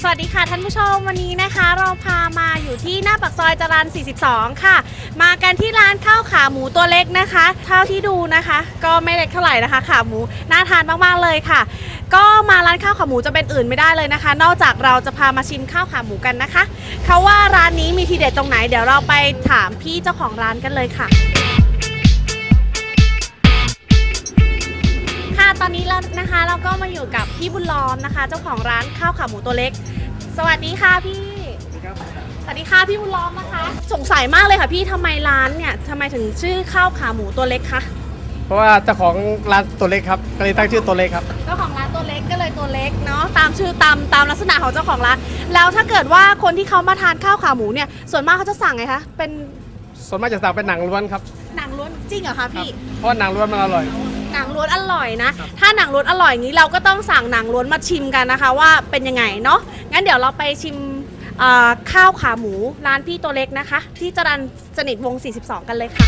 สวันนี้นะคะ เราพามาอยู่ที่หน้าปากซอยจรัญ42 ค่ะ มากันที่ร้านข้าวขาหมูตัวเล็กนะคะเท่าที่ดูนะคะ ก็ไม่เล็กเท่าไหร่นะคะ ขาหมูน่าทานมากๆเลยค่ะ ก็มาร้านข้าวขาหมูจะเป็นอื่นไม่ได้เลยนะคะ นอกจากเราจะพามาชิมข้าวขาหมูกันนะคะเขาว่าร้านนี้มีทีเด็ดตรงไหนเดี๋ยวเราไปถามพี่เจ้าของร้านกันเลยค่ะ ตอนนี้เรานะคะเราก็มาอยู่กับพี่บุญล้อมนะคะ เจ้าของร้านข้าวขาหมูตัวเล็ก สวัสดีค่ะพี่สวัสดีค่ะพี่บุญล้อมนะคะ สงสัยมากเลยค่ะพี่ทำไมร้านเนี่ยทำไมถึงชื่อข้าวขาหมูตัวเล็กคะเพราะว่าเจ้าของร้านตัวเล็กครับก็เลยตั้งชื่อตัวเล็กครับ เจ้าของร้านตัวเล็กก็เลยตัวเล็กเนาะตามชื่อตามตามลักษณะของเจ้าของร้านแล้วถ้าเกิดว่าคนที่เขามาทานข้าวขาหมูเนี่ยส่วนมากเขาจะสั่งไงคะเป็นส่วนมากจะสั่งเป็นหนังล้วนครับหนังล้วนจริงเหรอคะครับพี่ เพราะว่าหนังล้วนมันอร่อยห นังล้วนอร่อยนะ ถ้าหนังล้วนอร่อยอย่างนี้เราก็ต้องสั่งหนังล้วนมาชิมกันนะคะว่าเป็นยังไงเนาะ งั้นเดี๋ยวเราไปชิมเอ่อข้าวขาหมูร้านพี่ตัวเล็กนะคะ ที่จรันสนิทวงศ์42 กันเลยค่ะ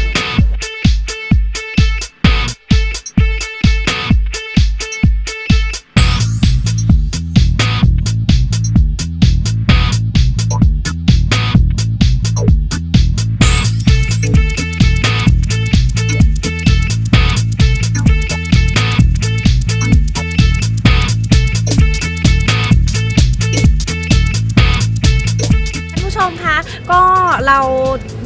ก็เรา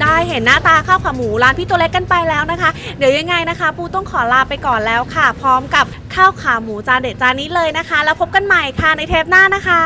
ได้เห็นหน้าตาข้าวขาหมูร้านพี่ตัวเล็กกันไปแล้วนะคะ เดี๋ยวยังไงนะคะ ปูต้องขอลาไปก่อนแล้วค่ะ พร้อมกับข้าวขาหมูจานเด็ดจานนี้เลยนะคะ แล้วพบกันใหม่ค่ะในเทปหน้านะคะ